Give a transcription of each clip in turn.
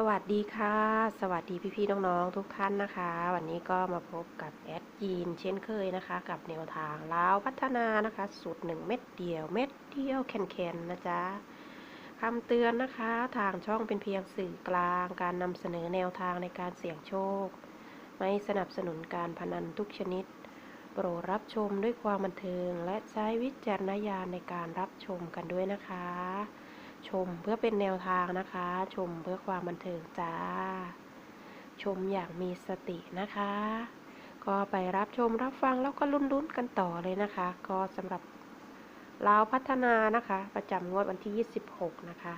สวัสดีค่ะ สวัสดีพี่ๆน้องๆทุกท่านนะคะ วันนี้ก็มาพบกับแอดยีนเช่นเคยนะคะ กับแนวทางลาวพัฒนานะคะ สูตรหนึ่งเม็ดเดียว เม็ดเดียวแคนๆนะจ๊ะคำเตือนนะคะ ทางช่องเป็นเพียงสื่อกลาง การนำเสนอแนวทางในการเสี่ยงโชค ไม่สนับสนุนการพนันทุกชนิด โปรดรับชมด้วยความบันเทิง และใช้วิจารณญาณในการรับชมกันด้วยนะคะ ชมเพื่อเป็นแนวทางนะคะ ชมเพื่อความบันเทิงจ้า ชมอย่างมีสตินะคะ ก็ไปรับชมรับฟังแล้วก็ลุ้นๆกันต่อเลยนะคะ ก็สำหรับลาวพัฒนานะคะ ประจำงวดวันที่ 26 นะคะ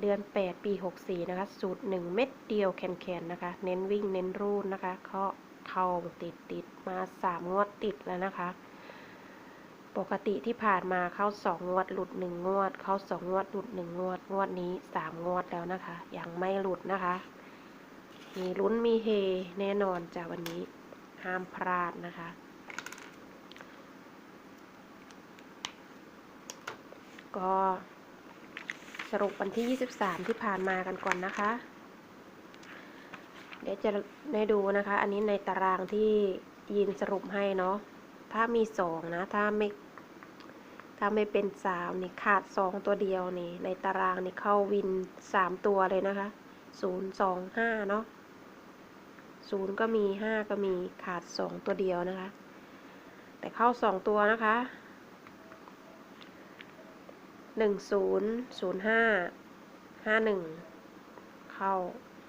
เดือน 8 ปี 64 นะคะ สูตร 1 เม็ดเดียวแคนๆนะคะ เน้นวิ่งเน้นรูดนะคะเขาเข้าติดติดมา 3 งวดติดแล้วนะคะ ปกติที่ผ่านมาเข้าสองงวดหลุดหนึ่งงวด เข้าสองงวดหลุดหนึ่งงวด งวดนี้สามงวดแล้วนะคะ ยังไม่หลุดนะคะ มีลุ้นมีเฮแน่นอนจากวันนี้ห้ามพลาดนะคะ ก็สรุปวันที่ 23 ที่ผ่านมากันก่อนนะคะ เดี๋ยวจะได้ดูนะคะ อันนี้ในตารางที่ยินสรุปให้เนาะถ้ามีสองนะ ถ้าไม่ ถ้าไม่เป็นสามนี่ขาดสองตัวเดียวนี่ ในตารางนี่เข้าวินสามตัวเลยนะคะศูนย์สองห้าเนาะศูนย์ก็มีห้าก็มีขาดสองตัวเดียวนะคะ แต่เข้าสองตัวนะคะหนึ่งศูนย์ศูนย์ห้าห้าหนึ่งเข้า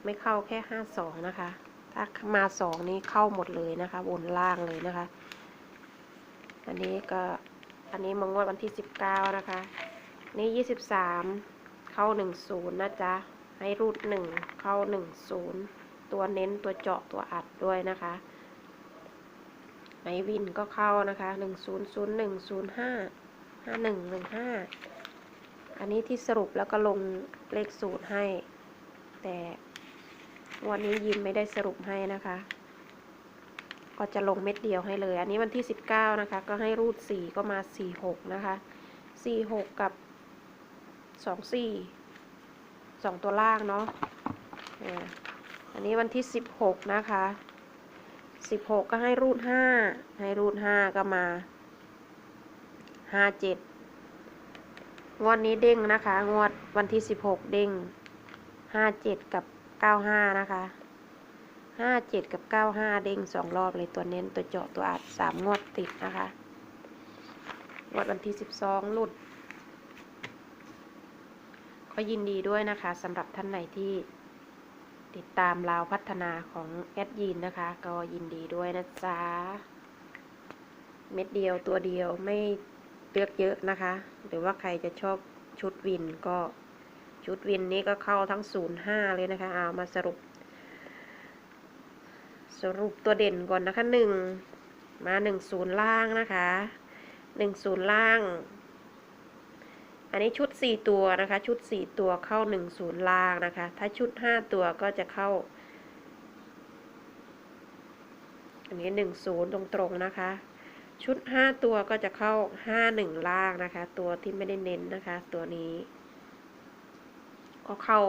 ไม่เข้าแค่ห้าสองนะคะ ถ้ามาสองนี้เข้าหมดเลยนะคะ บนล่างเลยนะคะ อันนี้ก็ อันนี้มงวดวันที่สิบเก้านะคะ นี่ยี่สิบสามเข้าหนึ่งศูนย์นะจ๊ะ ให้รูดหนึ่งเข้าหนึ่งศูนย์ตัวเน้นตัวเจาะตัวอัดด้วยนะคะไมวินก็เข้านะคะหนึ่งศูนย์ศูนย์หนึ่งศูนย์ห้าห้าหนึ่งหนึ่งห้าอันนี้ที่สรุปแล้วก็ลงเลขสูตรให้ แต่วันนี้ยิมไม่ได้สรุปให้นะคะ ก็จะลงเม็ดเดียวให้เลย อันนี้วันที่ 19 นะคะ ก็ให้รูด 4 ก็มา 46 นะคะ 46 กับ 24 2 ตัวล่างเนาะอันนี้วันที่ 16 นะคะ 16 ก็ให้รูด 5 ให้รูด 5 ก็มา 57 งวดนี้เด้งนะคะ งวดวันที่ 16 เด้ง 57 กับ 95 นะคะ ห้าเจ็ดกับเก้าห้าเด้งสองรอบเลยตัวเน้นตัวเจาะตัวอัดสามงวดติดนะคะงวดวันที่สิบสองหลุด ก็ยินดีด้วยนะคะสำหรับท่านไหนที่ติดตามราวพัฒนาของแอดยินนะคะ ก็ยินดีด้วยนะจ๊ะ เม็ดเดียวตัวเดียวไม่เลือกเยอะนะคะ หรือว่าใครจะชอบชุดวินก็ชุดวินนี้ก็เข้าทั้งศูนย์ห้าเลยนะคะ เอามาสรุป สรุปตัวเด่นก่อนนะคะหนึ่งมาหนึ่งศูนย์ล่างนะคะหนึ่งศูนย์ล่าง อันนี้ชุดสี่ตัวนะคะ ชุดสี่ตัวเข้าหนึ่งศูนย์ล่างนะคะ ถ้าชุดห้าตัวก็จะเข้า อันนี้หนึ่งศูนย์ตรงๆนะคะ ชุดห้าตัวก็จะเข้าห้าหนึ่งล่างนะคะ ตัวที่ไม่ได้เน้นนะคะ ตัวนี้ ก็เข้า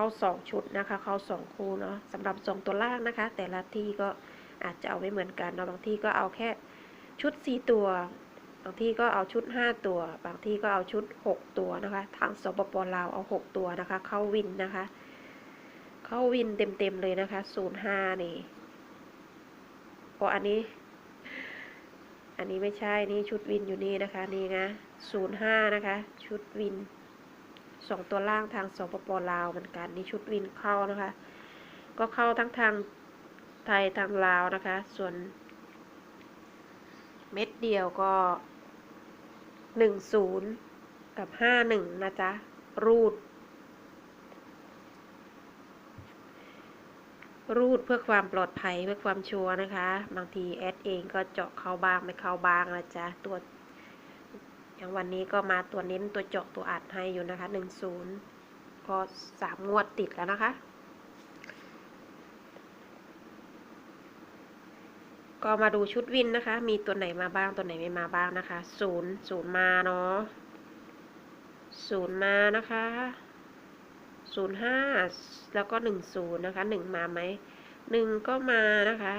เข้าสองชุดนะคะ เข้าสองคู่เนาะสำหรับสองตัวล่างนะคะ แต่ละที่ก็อาจจะเอาไม่เหมือนกันเนาะบางที่ก็เอาแค่ชุดสี่ตัว บางที่ก็เอาชุดห้าตัว บางที่ก็เอาชุดหกตัวนะคะ ทางสปปลาวเอาหกตัวนะคะ เข้าวินนะคะ เข้าวินเต็มๆเลยนะคะศูนย์ห้านี่โอ้อันนี้ อันนี้ไม่ใช่นี่ชุดวินอยู่นี่นะคะนี่นะศูนย์ห้านะคะ ชุดวิน สองตัวล่างทางสปปลาวเหมือนกันนี่ชุดวินเข้านะคะ ก็เข้าทั้งทางไทยทางลาวนะคะ ส่วนเม็ดเดียวก็หนึ่งศูนย์กับห้าหนึ่งนะจ๊ะ รูด รูดเพื่อความปลอดภัยเพื่อความชัวร์นะคะ บางทีแอดเองก็เจาะเข้าบ้างไม่เข้าบ้างนะจ๊ะ ตัว อย่างวันนี้ก็มาตัวเน้นตัวเจาะตัวอัดให้อยู่นะคะหนึ่งศูนย์ก็สามงวดติดแล้วนะคะ ก็มาดูชุดวินนะคะ มีตัวไหนมาบ้างตัวไหนไม่มาบ้างนะคะศูนย์ศูนย์มาเนาะศูนย์มานะคะศูนย์ห้าแล้วก็หนึ่งศูนย์นะคะหนึ่งมาไหมหนึ่งก็มานะคะ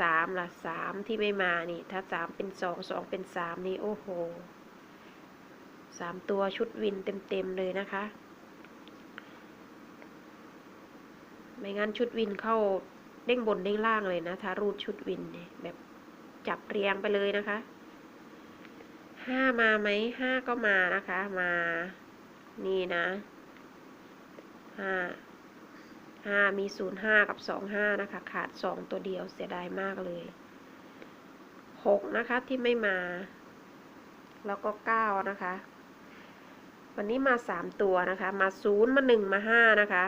สามล่ะสามที่ไม่มานี่ ถ้าสามเป็นสองสองเป็นสามนี่ โอ้โห สามตัวชุดวินเต็มๆเลยนะคะ ไม่งั้นชุดวินเข้าเด้งบนเด้งล่างเลยนะถ้ารูดชุดวินเนี่ยแบบจับเรียงไปเลยนะคะห้ามาไหมห้าก็มานะคะ มา นี่นะห้าห้ามีศูนย์ห้ากับสองห้านะคะ ขาดสองตัวเดียวเสียดายมากเลยหกนะคะที่ไม่มา แล้วก็เก้านะคะ วันนี้มาสามตัวนะคะ มาศูนย์มาหนึ่งมาห้านะคะ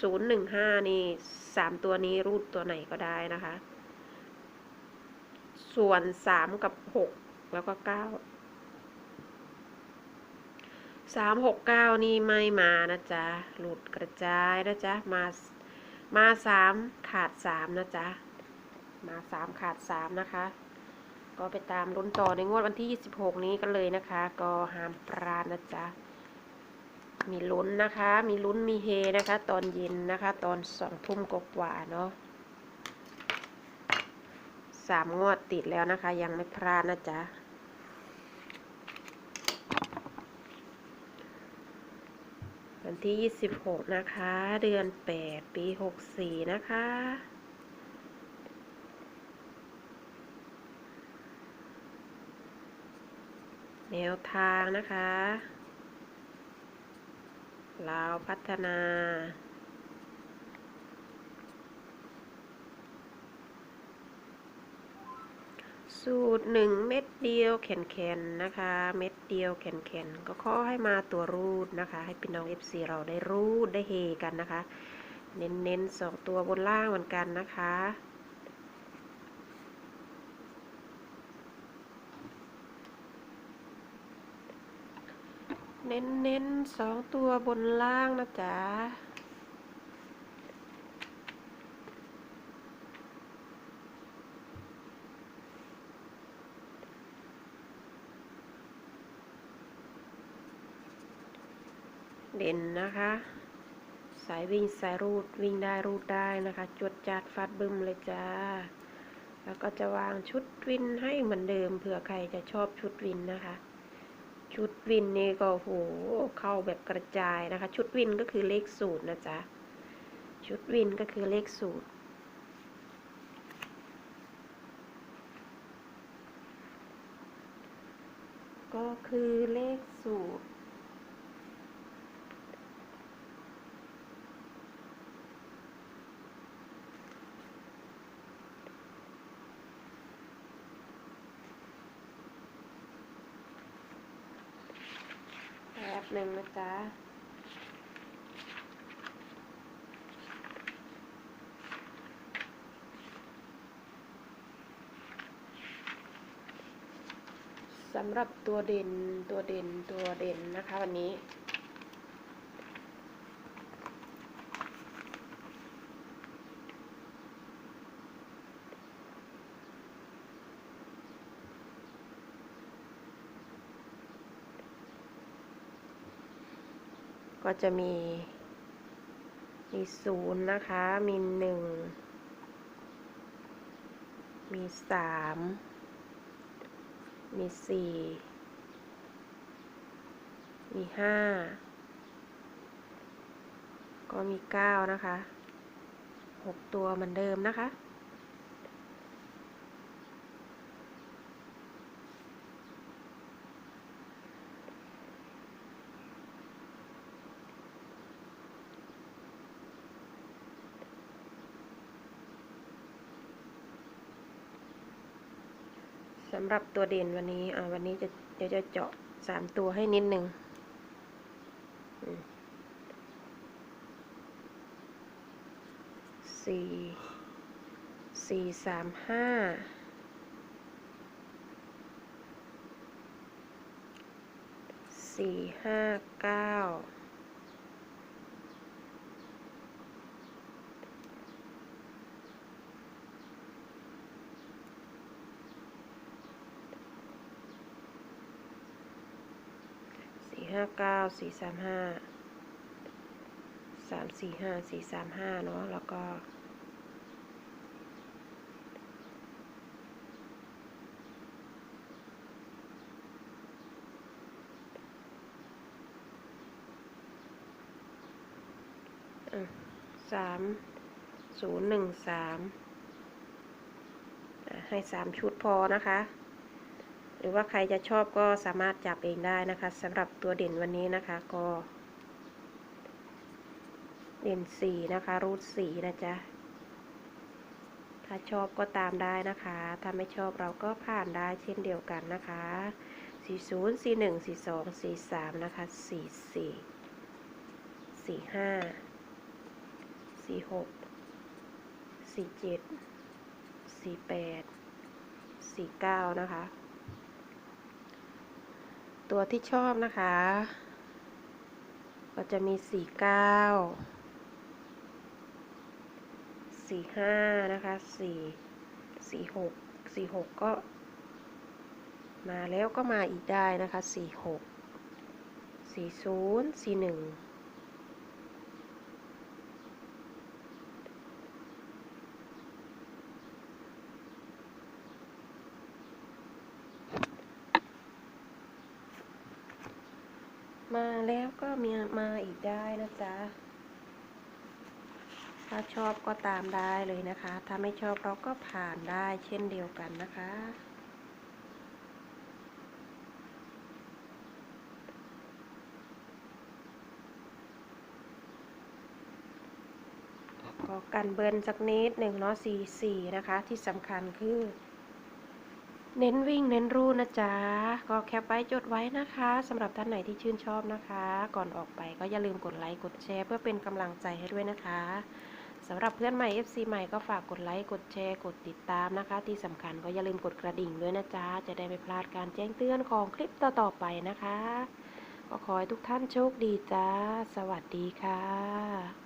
ศูนย์หนึ่งห้านี่สามตัวนี้รูดตัวไหนก็ได้นะคะ ส่วนสามกับหกแล้วก็เก้าสามหกเก้านี่ไม่มานะจ๊ะ หลุดกระจายนะจ๊ะ มา มาสามขาดสามนะจ๊ะ มาสามขาดสามนะคะ ก็ไปตามลุ้นต่อในงวดวันที่ยี่สิบหกนี้กันเลยนะคะ ก็ห้ามปราณนะจ๊ะ มีลุ้นนะคะ มีลุ้นมีเฮนะคะ ตอนเย็นนะคะ ตอนสองทุ่มกว่าเนาะสามงวดติดแล้วนะคะ ยังไม่พลาดนะจ๊ะวันที่ 26 นะคะ เดือน 8 ปี 64 นะคะ แนวทางนะคะลาวพัฒนา สูตรหนึ่งเม็ดเดียวแข็นๆนะคะ เม็ดเดียวแข็นๆก็ขอให้มาตัวรูดนะคะ ให้พี่น้อง FC เราได้รูดได้เฮกันนะคะ เน้นๆสองตัวบนล่างเหมือนกันนะคะ เน้นๆสองตัวบนล่างนะจ๊ะเด่นนะคะ สายวิ่งสายรูดวิ่งได้รูดได้นะคะ จวดจัดฟาดบึมเลยจ้า แล้วก็จะวางชุดวินให้เหมือนเดิมเผื่อใครจะชอบชุดวินนะคะ ชุดวินนี่ก็โหเข้าแบบกระจายนะคะ ชุดวินก็คือเลขสูตรนะจ๊ะ ชุดวินก็คือเลขสูตร ก็คือเลขสูตร แป๊บหนึ่งนะจ๊ะสำหรับตัวเด่นตัวเด่นตัวเด่นนะคะวันนี้ ก็จะมี มีศูนย์นะคะ มีหนึ่ง มีสาม มีสี่ มีห้า ก็มีเก้านะคะหกตัวเหมือนเดิมนะคะ สำหรับตัวเด่นวันนี้ อ่า วันนี้จะเดี๋ยวจะเจาะสามตัวให้นิดหนึ่งสี่สี่สามห้าสี่ห้าเก้า สี่ ห้าเก้าสี่สามห้าสามสี่ห้าสี่สามห้าเนาะแล้วก็สามศูนย์หนึ่งสามให้สามชุดพอนะคะ หรือว่าใครจะชอบก็สามารถจับเองได้นะคะสำหรับตัวเด่นวันนี้นะคะก็ เด่นสี่นะคะ รูทสี่นะจ๊ะ ถ้าชอบก็ตามได้นะคะ ถ้าไม่ชอบเราก็ผ่านได้เช่นเดียวกันนะคะสี่ศูนย์สี่หนึ่งสี่สองสี่สามนะคะสี่สี่สี่ห้า สี่หก สี่เจ็ด สี่แปด สี่เก้านะคะ ตัวที่ชอบนะคะ ก็จะมีสี่เก้าสี่ห้านะคะสี่สี่หกสี่หกก็ มาแล้วก็มาอีกได้นะคะสี่หกสี่ศูนย์สี่หนึ่ง แล้วก็มีมาอีกได้นะจ๊ะ ถ้าชอบก็ตามได้เลยนะคะ ถ้าไม่ชอบเราก็ผ่านได้เช่นเดียวกันนะคะ ก็กันเบิร์นสักนิดหนึ่งเนาะสี่สี่นะคะ ที่สำคัญคือ เน้นวิ่งเน้นรูนะจ๊ะ ก็แคปไว้จดไว้นะคะสำหรับท่านไหนที่ชื่นชอบนะคะ ก่อนออกไปก็อย่าลืมกดไลค์กดแชร์เพื่อเป็นกำลังใจให้ด้วยนะคะสำหรับเพื่อนใหม่ FC ใหม่ก็ฝากกดไลค์กดแชร์กดติดตามนะคะ ที่สำคัญก็อย่าลืมกดกระดิ่งด้วยนะจ๊ะ จะได้ไม่พลาดการแจ้งเตือนของคลิปต่อๆไปนะคะ ก็ขอให้ทุกท่านโชคดีจ้า สวัสดีค่ะ